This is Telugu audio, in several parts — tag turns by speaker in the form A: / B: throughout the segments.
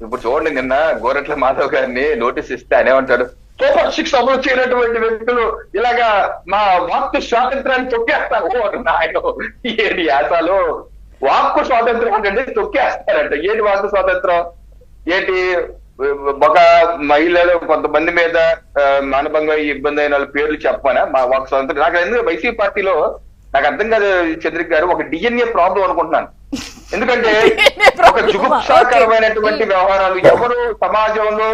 A: ఇప్పుడు చూడండి నిన్న గోరట్ల మాధవ్ గారిని నోటీస్ ఇస్తే అనేమంటాడు సూపర్ సిక్స్ అమలు చేయనటువంటి వ్యక్తులు ఇలాగా మా వాక్కు స్వాతంత్రాన్ని తొక్కేస్తారు ఓ నాయన ఏంటి యాసాలు? వాక్కు స్వాతంత్రం ఏంటంటే తొక్కేస్తారంట. ఏంటి వాక్కు స్వాతంత్రం? ఏంటి? ఒక మహిళలు కొంతమంది మీద ఆ, మానభంగం ఇబ్బంది అయిన వాళ్ళ పేర్లు చెప్పానా? మా వాక్ స్వాతంత్రం. నాకు ఎందుకు వైసీపీ పార్టీలో నాకు అర్థం కాదు చంద్రిక్ గారు ఒక డిఎన్ఏ ప్రాబ్లం అనుకుంటున్నాను. ఎందుకంటే ఒక. జుగుప్సాకరమైనటువంటి వ్యవహారాలు ఎవరు సమాజంలో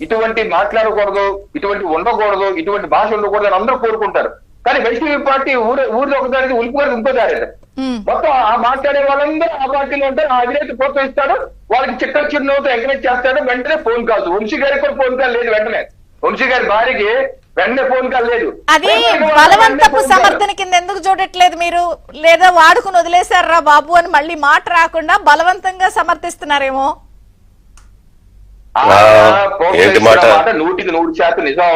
A: ఇటువంటి మాట్లాడకూడదు ఇటువంటి ఉండకూడదు ఇటువంటి భాష ఉండకూడదు అని అందరూ కోరుకుంటారు. కానీ వైసీపీ పార్టీ ఊరు ఊరిలో ఒకదానికి ఉలిపిగారు ఇంకో దారి
B: ఉమ్.
A: మొత్తం ఆ మాట్లాడే వాళ్ళందరూ ఆ పార్టీలో ఉంటారు ఆ అధినేత ప్రోత్సహిస్తాడు వాళ్ళకి చిట్ట చిరునవ్వుతో ఎంకరేజ్ చేస్తాడు వెంటనే ఫోన్ కాల్స్ వంశీ గారికి కూడా ఫోన్ కాల్ లేదు వెంటనే. వంశీ గారి భార్యకి వెంటనే ఫోన్ కాల్ లేదు
B: అది బలవంతపు. సమర్థన కింద ఎందుకు చూడట్లేదు మీరు? లేదా వాడుకుని వదిలేశారా బాబు అని మళ్ళీ మాట రాకుండా బలవంతంగా సమర్థిస్తున్నారేమో?
A: నూటికి నూరు శాతం నిజం.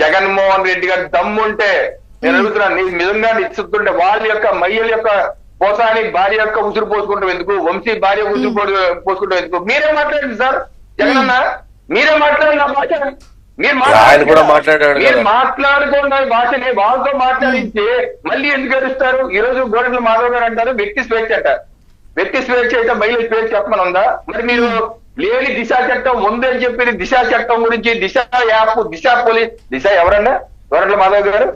A: జగన్మోహన్ రెడ్డి గారి దమ్ముంటే నేను అడుగుతున్నాను నీ నిజంగా ఇస్తుంటే వాళ్ళ యొక్క మహిళల యొక్క పోసాని భార్య యొక్క ఉసురు పోసుకుంటాం ఎందుకు? వంశీ భార్య ఉసురు పోసుకుంటాం ఎందుకు? మీరే మాట్లాడండి సార్. జగన్ అన్న మీరే మాట్లాడండి మీరు
C: ఆయన కూడా. మాట్లాడాడు
A: మీరు. మాట్లాడుకున్న భాషని వాళ్ళతో మాట్లాడించి మళ్ళీ ఎందుకు ఎదురుస్తారు ఈ రోజు గోడల మాధవ్ గారు అంటారు వ్యక్తి స్వేచ్ఛ అంటారు వ్యక్తి స్వేచ్ఛ అయితే మహిళ స్వేచ్ఛ చెప్పమని ఉందా? మరి మీరు లేని దిశ చట్టం ఉందని చెప్పి దిశ చట్టం గురించి దిశ యాప్ దిశ పోలీస్ దిశ ఎవరన్నా? గోరట్ల మాధవ్ గారు?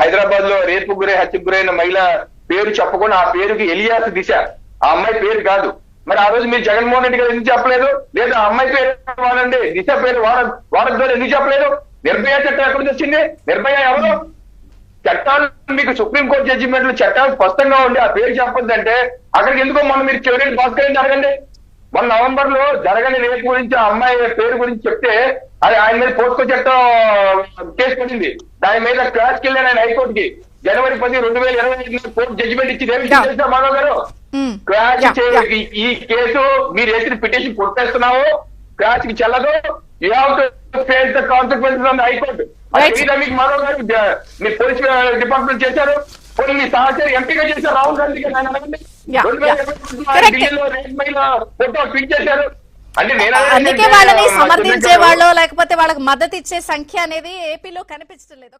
A: హైదరాబాద్లో రేపు గురై హత్యకు గురైన మహిళ పేరు చెప్పకుండా ఆ పేరుకి ఎలియాస్ దిశ. ఆ అమ్మాయి పేరు కాదు. మరి ఆ రోజు మీరు జగన్మోహన్ రెడ్డి గారు ఎందుకు చెప్పలేదు? లేదా అమ్మాయి పేరు వాడండి. దిశ పేరు వాడ వాడద్దు అని ఎందుకు చెప్పలేదు? నిర్భయ చట్టం ఎక్కడి నుంచి వచ్చింది? నిర్భయ ఎవరు? చట్టాలు మీకు సుప్రీంకోర్టు జడ్జిమెంట్లు చట్టాలు స్పష్టంగా ఉండి ఆ పేరు చెప్పొద్దంటే అక్కడికి ఎందుకో మొన్న మీరు చివరి భాస్కర్ జరగండి మొన్న నవంబర్లో జరగని రేపు గురించి ఆ అమ్మాయి పేరు గురించి చెప్తే అది ఆయన మీద పోస్కో చట్టం కేసు పడింది. దాని మీద క్లాస్కి వెళ్ళాను ఆయన హైకోర్టుకి. జనవరి పది రెండు వేల ఇరవై ఐదు కోర్టు జడ్జిమెంట్
B: Yeah.
A: తెలుసా మాధవ్ గారు. ఈ- కేసు మీరు వేసిన పిటిషన్ కొట్టేస్తున్నావు క్రాష్కి చెల్లదు you have to face the consequences on high court
B: Right.
A: మీకు మరో గారు ద- మీ పోలీస్ డిపార్ట్మెంట్ చేశారు. కొన్ని మీ సహచరి ఎంపీగా చేశారు రాహుల్ గాంధీ గారు ఫోటో ట్వీట్ చేశారు.
B: అందుకే వాళ్ళని సమర్థించే వాళ్ళు లేకపోతే వాళ్ళకి మద్దతు ఇచ్చే సంఖ్య అనేది ఏపీలో కనిపించడం లేదు.